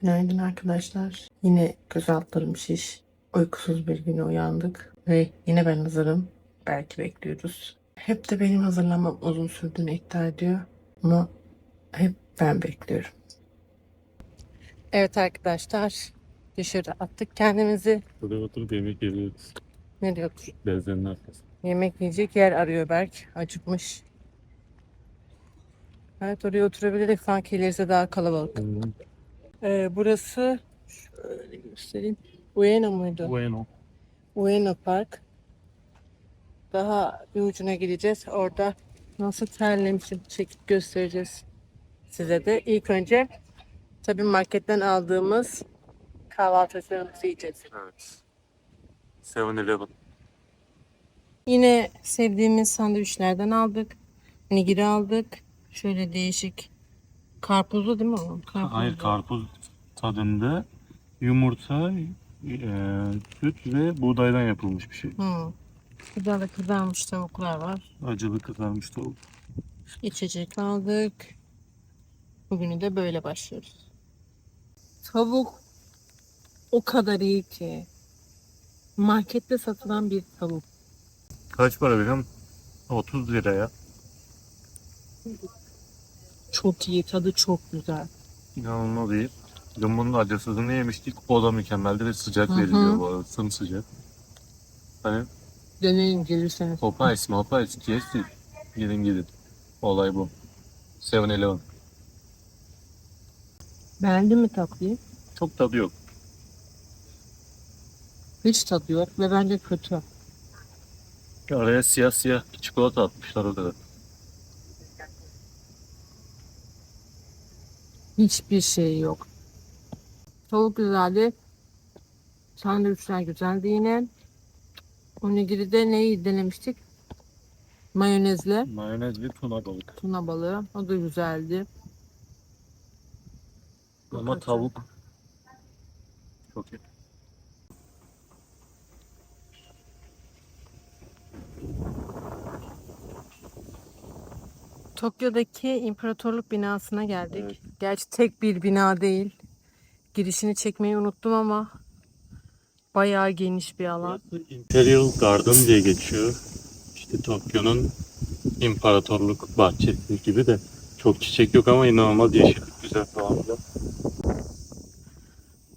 Günaydın arkadaşlar. Yine göz altlarım şiş. Uykusuz bir güne uyandık. Ve yine ben hazırım. Belki bekliyoruz. Hep de benim hazırlanmam uzun sürdüğünü iddia ediyor. Ama hep ben bekliyorum. Evet arkadaşlar. Dışarı attık kendimizi. Burada oturup yemek yiyoruz. Ne diyordur? Benzerin arkası. Yemek yiyecek yer arıyor Berk. Acıkmış. Evet oraya oturabiliriz. Sanki ilerisi daha kalabalık. Ee, burası şöyle göstereyim. Ueno muydu? Bueno. Ueno Park. Daha bir ucuna gideceğiz. Orada nasıl terlemişim çekip göstereceğiz size de. İlk önce tabii marketten aldığımız kahvaltılıklarımızı yiyeceğiz. Evet. 7-Eleven. Yine sevdiğimiz sandviçlerden aldık. Nigiri aldık. Şöyle değişik. Karpuzlu değil mi o? Karpuzlu. Hayır karpuz tadında yumurta, e, süt ve buğdaydan yapılmış bir şey. Hı. Güzel de kızarmış tavuklar var. Acılı kızarmış tavuk. İçecek aldık. Bugünü de böyle başlıyoruz. Tavuk o kadar iyi ki. Markette satılan bir tavuk. Kaç para biliyor musun? 30 liraya. Çok iyi, tadı çok güzel. İnanılmaz iyi. Dün bunun acısızını yemiştik. O da mükemmeldi ve sıcak Hı hı. veriliyor bu arada. Sımsıcak. Hani Deneyin gelirseniz. Popeyes, Popeyes, KFC. Gidin gidin. Olay bu. 7-Eleven. Beğendin mi tatlıyı? Çok tadı yok. Hiç tadı yok ve bence kötü. Araya siyah siyah çikolata atmışlar o kadar. Hiçbir şey yok. Tavuk güzeldi. Sandviçler güzeldi yine. Onigiri'de neyi denemiştik? Mayonezle Mayonez ve tuna balık. tuna balığı. O da güzeldi. Ama tavuk çok iyi. Tokyo'daki imparatorluk binasına geldik. Evet. Gerçi tek bir bina değil. Girişini çekmeyi unuttum ama bayağı geniş bir alan. Imperial Garden diye geçiyor. İşte Tokyo'nun imparatorluk bahçesi gibi de çok çiçek yok ama inanılmaz yeşillik güzel falan.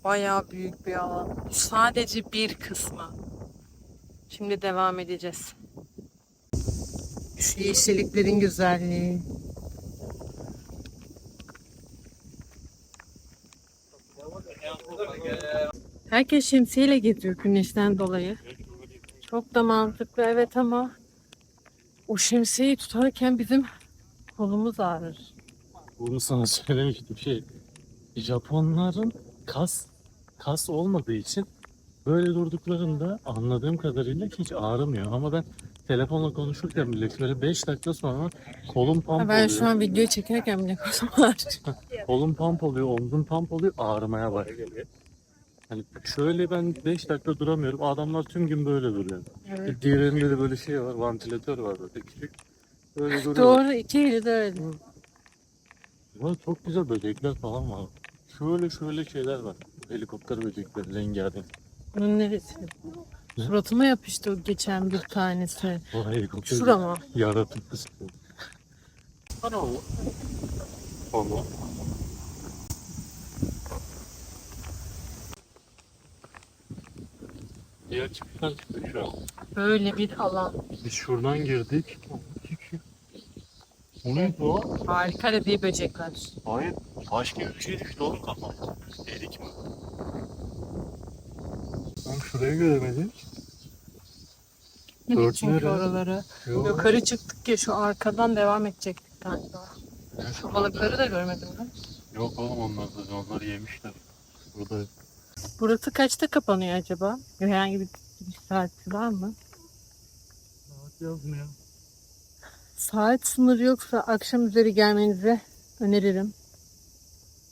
Bayağı büyük bir alan. Sadece bir kısmı. Şimdi devam edeceğiz. Şu yeşilliklerin güzelliği. Herkes şemsiyeyle geziyor güneşten dolayı. Çok da mantıklı evet ama o şemsiyeyi tutarken bizim kolumuz ağrır. Bunu sana söylemiştim şey. Japonların kas kas olmadığı için böyle durduklarında anladığım kadarıyla hiç ağrımıyor. Ama ben telefonla konuşurken bile şöyle 5 dakika sonra kolum pump Ha, ben oluyor. şu an video çekerken bile kolum ağrır. Kolum pump oluyor, omzum pump oluyor, ağrımaya başlıyor. Hani şöyle ben 5 dakika duramıyorum. Adamlar tüm gün böyle duruyor. Evet. Diğerlerinde de böyle şey var, vantilatör var böyle küçük. Böyle duruyor. Doğru iki eli de öyle. Ama çok güzel böcekler falan var. Şöyle şöyle şeyler var. Helikopter böcekleri rengarenk. Bunun neresi? Ne? Suratıma yapıştı o geçen bir tanesi. O helikopter Şurama. yaratık kısmı. Ana o. Onu. Çıktık şu an. Böyle bir alan. Biz şuradan girdik. O neydi o? Harika da bir böcekler. Hayır. Gibi bir şey düştü oğlum kafama. Erik mi? Ben şurayı göremedim. Dört Çünkü nere? oraları. Yok. Yukarı çıktık ya şu arkadan devam edecektik galiba. Şu balıkları da görmedim ben. Yok oğlum onlar da onları yemişler. Burada Burası kaçta kapanıyor acaba? Herhangi bir giriş saati var mı? saat yazmıyor. Saat sınırı yoksa akşam üzeri gelmenizi öneririm.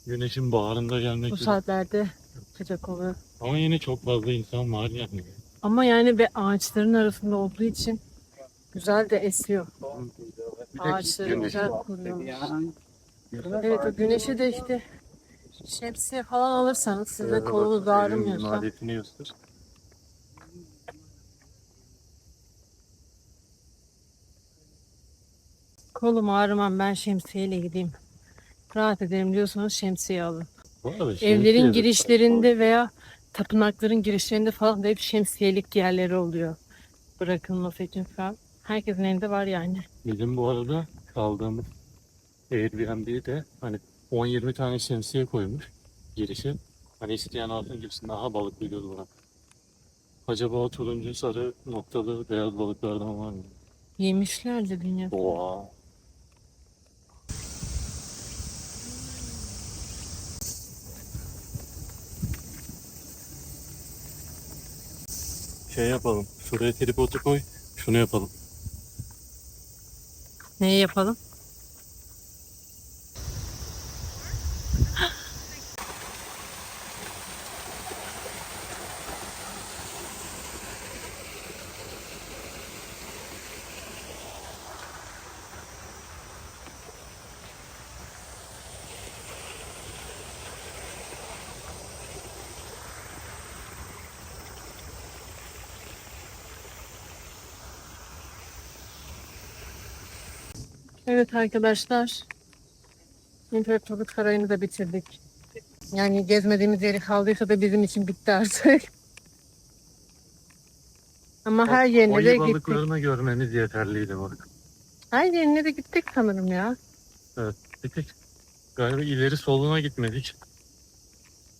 Güneşin bağrında gelmek Bu üzere. saatlerde sıcak oluyor. Ama yine çok fazla insan var yani. Ama yani ve ağaçların arasında olduğu için güzel de esiyor. Ağaçları güzel koruyor. Evet o güneşi de işte Şemsiye falan alırsanız size kolunuz ağrımıyorsa. Maliyetini göster. Kolum ağrımam ben şemsiyeyle gideyim. Rahat ederim diyorsanız şemsiye alın. Bu arada şemsiye Evlerin de- girişlerinde veya tapınakların girişlerinde falan da hep şemsiyelik yerleri oluyor. Bırakılması için falan. Herkesin elinde var yani. Bizim bu arada kaldığımız Airbnb'de hani 10-20 tane şemsiye koymuş girişe. Hani isteyen altın girsin daha balık göl var. Acaba turuncu sarı noktalı beyaz balıklardan var mı? Yemişler de dünya. Oha. Şey yapalım. Şuraya tripodu koy. Şunu yapalım. Neyi yapalım? Evet arkadaşlar. İmparatorluk Sarayı'nı da bitirdik. Yani gezmediğimiz yeri kaldıysa da bizim için bitti artık. Ama her yerine de gittik. balıklarını görmeniz yeterliydi bak. Her yerine de gittik sanırım ya. Bir tek galiba ileri soluna gitmedik.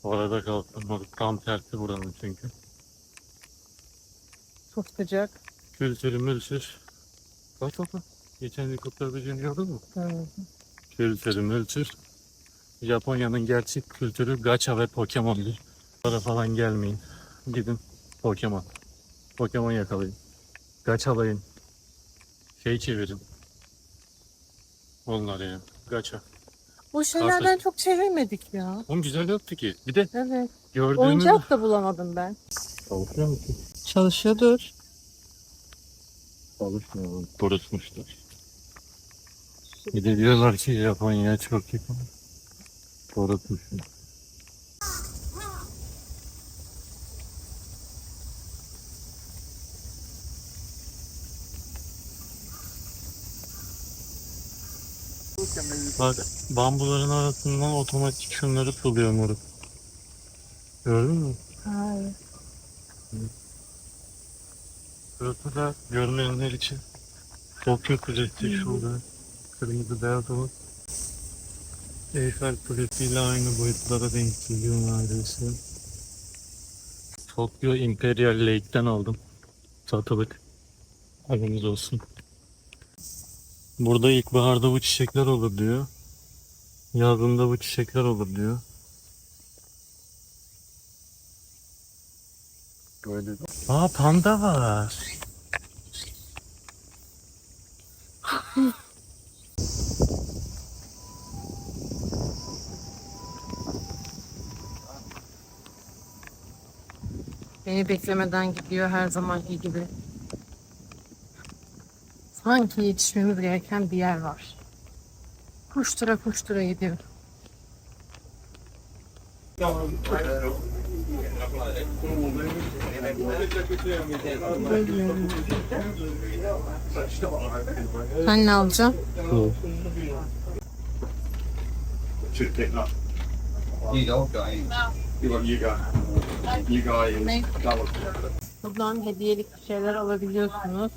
Orada kaldım. Tam tersi buranın çünkü. Çok sıcak. Kültürü mültür. Bak bak. Geçen helikopter böceğini gördün mü? Hı. Kültürü mültür. Japonya'nın gerçek kültürü gacha ve Pokemon'dur. Para falan gelmeyin. Gidin Pokemon. Pokemon yakalayın. Gachalayın. Şey çevirin. Onlar ya. Gacha. Bu şeylerden çok çevirmedik ya. Oğlum güzel yoktu ki. Bir de Evet. gördüğümüz... Oyuncak da bulamadım ben. Çalışıyor musun? Çalışıyordur. Çalışmıyor. Kurutmuşlar. Bir de diyorlar ki Japonya çok yakın. Kurutmuşlar. Bak bambuların arasından otomatik şunları suluyor moruk. Gördün mü? Hayır. Burası da görmeyenler için Tokyo Kulesi şurada. Kırmızı beyaz olan. Eyfel Kulesi ile aynı boyutlara denk geliyor neredeyse. Tokyo Imperial Lake'den aldım. Satılık. Haberiniz olsun. Burada ilkbaharda bu çiçekler olur diyor. Yazında bu çiçekler olur diyor. Böyle. Aa panda var. Beni beklemeden gidiyor her zamanki gibi. Sanki yetişmemiz gereken bir yer var. Koştura koştura gidiyor. Sen ne should pick up. You don't go. You want you go. Double. Buradan hediyelik şeyler alabiliyorsunuz.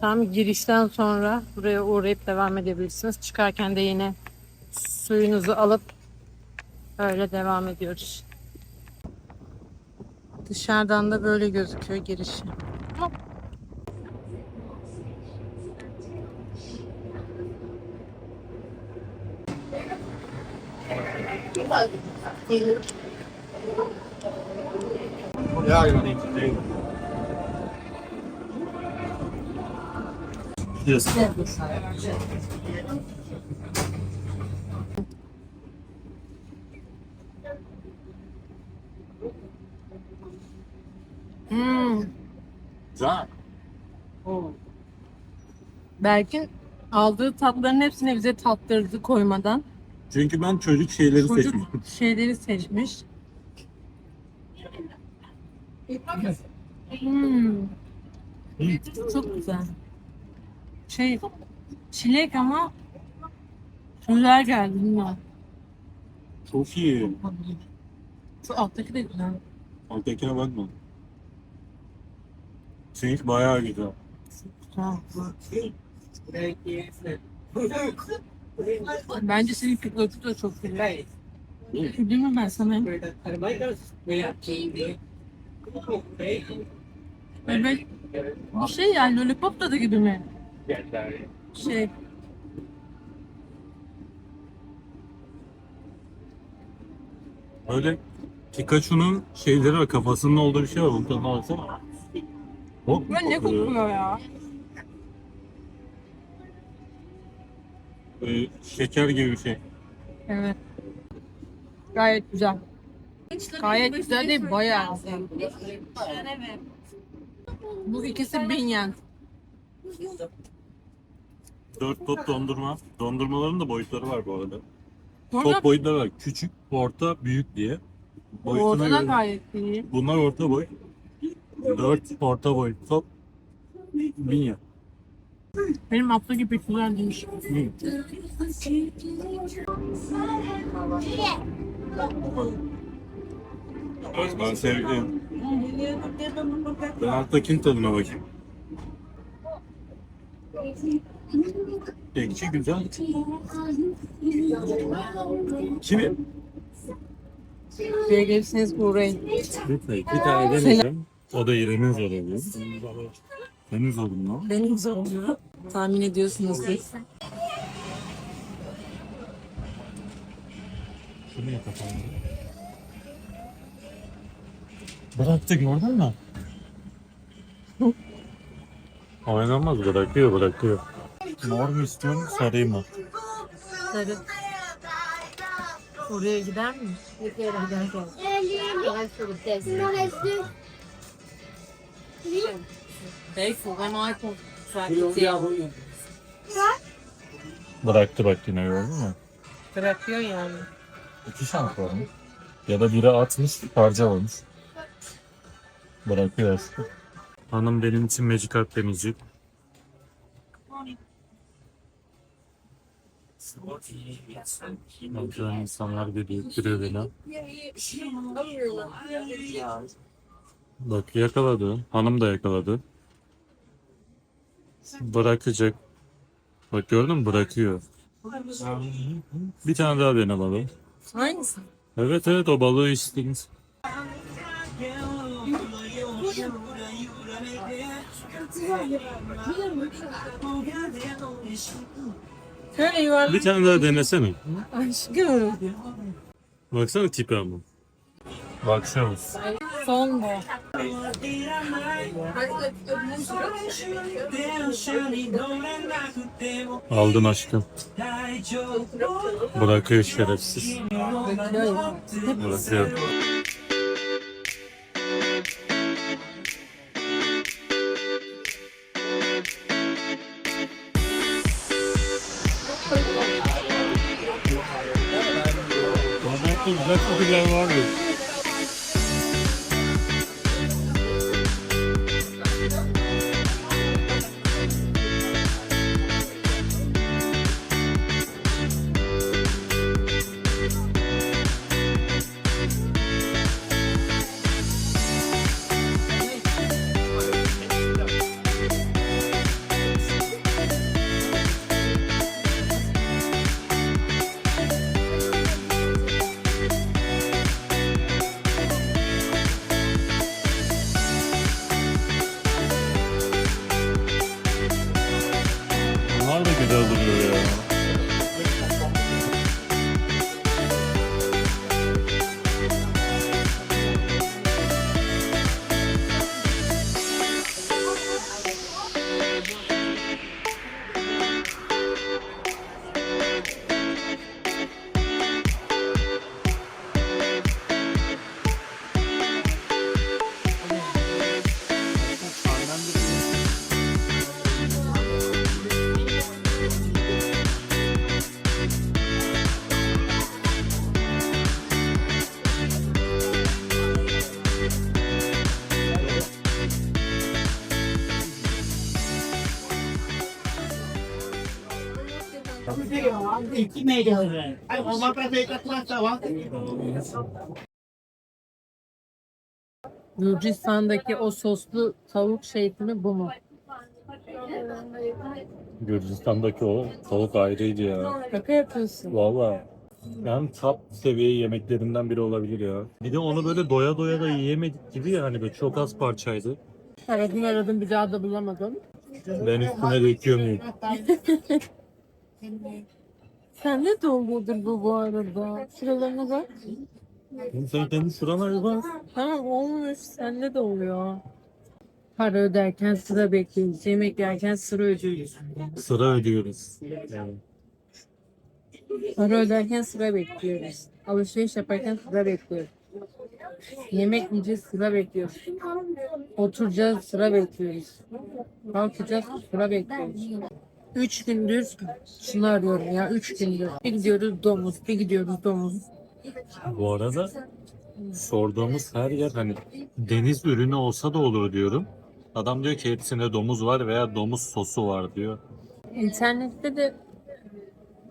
Tam girişten sonra buraya uğrayıp devam edebilirsiniz. Çıkarken de yine suyunuzu alıp öyle devam ediyoruz. Dışarıdan da böyle gözüküyor girişi. To do. Yes. Hmm. Güzel. Belki Aldığı tatların hepsini bize tattırdı koymadan. Çünkü ben çocuk şeyleri Çocuk seçmiştim. şeyleri seçmiş. Hmm. Çok güzel. Şey, çilek ama güzel geldi bilmiyorum. Çok iyi. Şu alttaki de güzel. Alttakine bakma. Seninki bayağı güzel. Bence senin pilotu da çok güzel. Değil mi ben sana? Evet. Bu şey yani lollipop tadı gibi mi? Şey. Böyle Pikachu'nun şeyleri var, kafasının olduğu bir şey var. Bunun tadına baksana. Hop, Bu ne kokuyor ya? Böyle şeker gibi bir şey. Evet. Gayet güzel. Gayet güzel değil, bayağı güzel. Bu ikisi bin yen. Dört top dondurma. Dondurmaların da boyutları var bu arada. Sonra Top boyutları var. Küçük, orta, büyük diye. Boyutuna göre- gayet iyi. Bunlar orta boy. Dört orta boy top. Bin yen. Benim hafta gibi güzel demiş. Hı. Ben sevdim. Ben alttakinin tadına bakayım. Ekşi güzel. Kimi? Buraya gelirseniz uğrayın. Lütfen bir tane deneyeceğim. O da İrem'in zorluyor. Senin zorun mu? Benim zorluyor. Tahmin ediyorsunuz siz. Şuraya kapandı. Bıraktı gördün mü? Oynanmaz bırakıyor bırakıyor. Mor mu istiyorsun sarıyı mı? Sarı. Oraya gider mi? Giderken. Belki ben iPhone Bıraktı bak yine gördün mü? Bırakıyor yani. İki şans var mı? Ya da biri atmış harcamamış. Bırakıyor aslında. Hanım benim için Magikarp deneyecek. Bakıyorum insanlar geliyor, kırıyor beni. Bak yakaladı. Hanım da yakaladı. Bırakacak. Bak gördün mü? Bırakıyor. Bir tane daha dene balığı. Hangisi? Evet evet o balığı istediniz. Bir tane daha denesene. Aşkım. Baksana tipi ama. Baksana. Son bu. Aldın aşkım. Bırakıyor şerefsiz. Bırakıyor. Bardakta güzel kokular vardı. Gürcistan'daki o soslu tavuk şeysi mi bu mu? Gürcistan'daki o tavuk ayrıydı ya. Şaka yapıyorsun. Valla. Yani top seviye yemeklerinden biri olabilir ya. Bir de onu böyle doya doya da yiyemedik gibi ya hani böyle çok az parçaydı. Aradım aradım bir daha da bulamadım. Ben üstüne döküyorum. Sen ne dolgudur bu bu arada? Şuralarına bak. Sen kendi bir bak. Tamam olmuş. Sende de oluyor. Para öderken sıra bekliyoruz. Yemek yerken sıra ödüyoruz. Sıra ödüyoruz. Yani. Para öderken sıra bekliyoruz. Alışveriş yaparken sıra bekliyoruz. Yemek yiyeceğiz sıra bekliyoruz. Oturacağız sıra bekliyoruz. Kalkacağız sıra bekliyoruz. Üç gündür şunu arıyorum ya. Üç gündür. Bir gidiyoruz domuz, bir gidiyoruz domuz. Bu arada sorduğumuz her yer hani deniz ürünü olsa da olur diyorum. Adam diyor ki hepsinde domuz var veya domuz sosu var diyor. İnternette de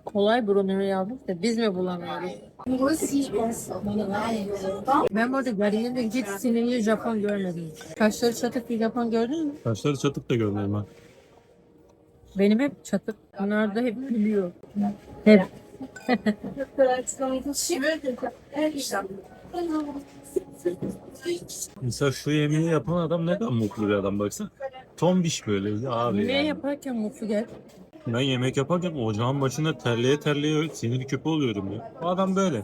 kolay bulunuyor yazmış da biz mi bulamıyoruz? Ben bu arada garibimde hiç sinirli Japon görmedim. Kaşları çatık bir Japon gördün mü? Kaşları çatık da görmedim ben. Benim hep çatık. Bunlar da hep gülüyor. Hep. Mesela şu yemeği yapan adam ne kadar mutlu bir adam baksa. Tombiş böyle abi. Yemeği yani. yaparken mutlu gel. Ben yemek yaparken ocağın başında terleye terleye sinir küpü oluyorum ya. Bu adam böyle.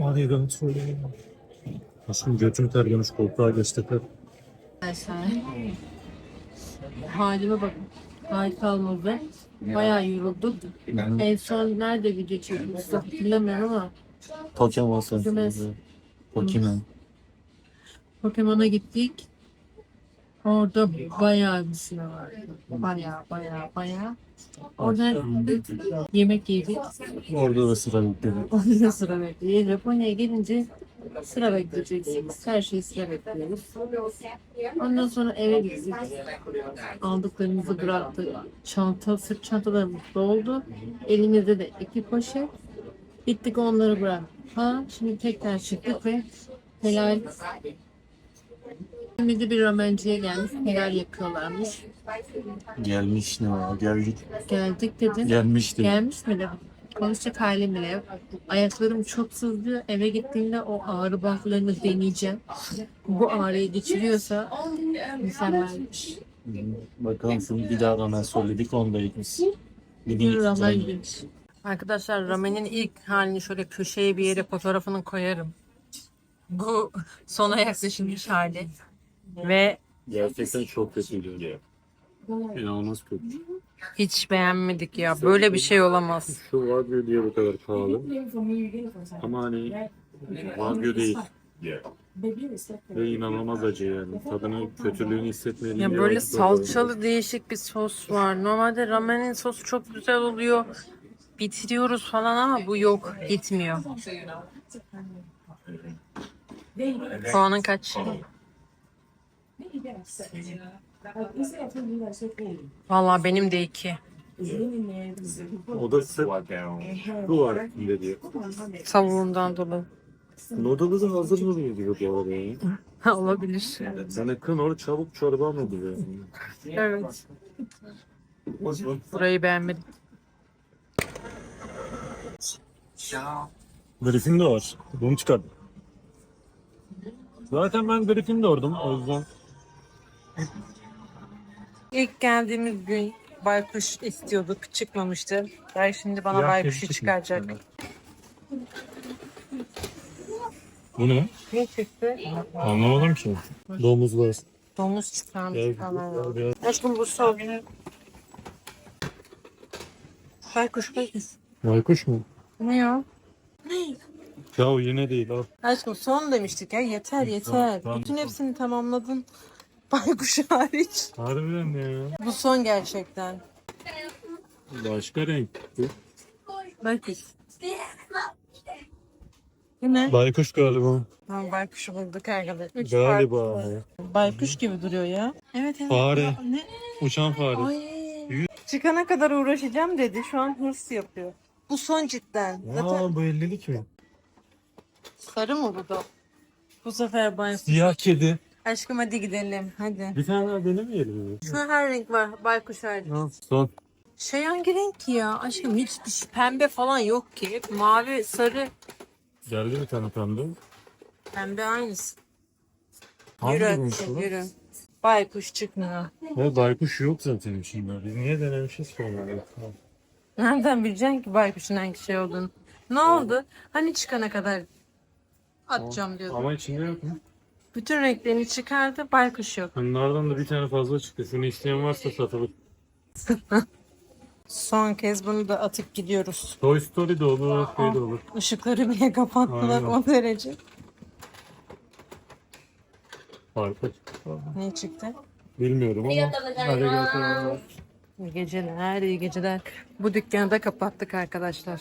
Hadi kontrol Aşkım götüm terlemiş koltuğa geçti. Arkadaşlar. Halime bakın. Hal kalmadı. Bayağı yorulduk. En son nerede video çekmiştik hatırlamıyorum ama Pokemon sensin. Pokemon. Pokemon'a gittik. Orada bayağı bir sıra vardı. Bayağı bayağı bayağı. Orada yemek yedik. Orada da sıra bitti. Orada sıra bekliyor. Japonya'ya gelince sıra bekleyeceksiniz. Her şeyi sıra bekliyoruz. Ondan sonra eve gittik. Aldıklarımızı bıraktık. Çanta, sırt çantalarımız doldu. Elimizde de iki poşet. Gittik onları bıraktık. Ha, şimdi tekrar çıktık ve helal Şimdi bir ramenciye gelmiş. Helal yakıyorlarmış. Gelmiş ne var? Geldik. Geldik dedim. Gelmişti. Gelmiş mi dedim. Konuşacak halim bile yok. Ayaklarım çok sızlıyor. Eve gittiğimde o ağrı bantlarını deneyeceğim. Bu ağrıyı geçiriyorsa mükemmelmiş. Bakalım şimdi bir daha ramen söyledik onda gitmiş. Bir ramen. Arkadaşlar ramenin ilk halini şöyle köşeye bir yere fotoğrafını koyarım. Bu sona yaklaşılmış hali. Ve Gerçekten çok kötüydü. İnanılmaz kötü. hiç beğenmedik ya. Böyle bir şey olamaz. Şu Wagyu diye bu kadar pahalı. Ama hani Wagyu değil. Ve inanılmaz acı yani. Tadını, kötülüğünü hissetmeyelim. Ya böyle acı çok salçalı değişik bir sos var. Normalde ramenin sosu çok güzel oluyor. Bitiriyoruz falan ama bu yok. Gitmiyor. Puanın kaç? Vallahi benim de iki. O da sırf bu var içinde diyor. Tavuğundan dolayı. Noodle'ı da hazır mı diyor bu arada ya? Olabilir. Yani kınor çabuk çorba mı diyor? Evet. Burayı beğenmedim. Gryffindor. Bunu çıkardım. Zaten ben Gryffindor'dum o yüzden. İlk geldiğimiz gün baykuş istiyorduk. Çıkmamıştı. Ben şimdi bana baykuşu çıkaracak. Bu ne? Ne çıktı? Anlamadım ki. Domuz var. Domuz çıkarmış falan. Aşkım bu son. Baykuş baykuş. Baykuş mu? Ne ya? Ya o yine değil al. Aşkım son demiştik ya. Yeter yeter. tamam, Bütün hepsini tamamladın. Baykuş hariç. Harbiden ya. Bu son gerçekten. Başka renk. Baykuş. Bu ne? Baykuş galiba. Tamam baykuşu bulduk arkadaşlar. Galiba. Baykuş gibi duruyor ya. Evet evet. Fare. Ne? Uçan fare. Ay. Çıkana kadar uğraşacağım dedi. Şu an hırs yapıyor. Bu son cidden. Zaten Aa bu 50'lik mi? sarı mı bu da? Bu sefer baykuş. Siyah kedi. Aşkım hadi gidelim. Hadi. Bir tane daha denemeyelim mi? Şu her renk var. Baykuş hariç. Son. Şey hangi renk ya? Aşkım hiç hiç pembe falan yok ki. Hep mavi, sarı. Geldi bir tane pembe. Pembe aynısı. Hangi Yürü, renk bu? yürü. Baykuş çıkmıyor. Ve baykuş yok zaten içinde. Biz niye denemişiz ki onları? Nereden bileceksin ki baykuşun hangi şey olduğunu? Ne oldu? Hani çıkana kadar atacağım diyordum. Ama içinde yok mu? Bütün renklerini çıkardı, baykuş yok. Bunlardan da bir tane fazla çıktı. Şunu isteyen varsa satılır. Son kez bunu da atıp gidiyoruz. Toy Story de olur, şey de olur. Işıkları bile kapattılar Aynen. o derece. Harika. Ne çıktı? Bilmiyorum ama. Hadi gel. İyi geceler, iyi geceler. Bu dükkanı da kapattık arkadaşlar.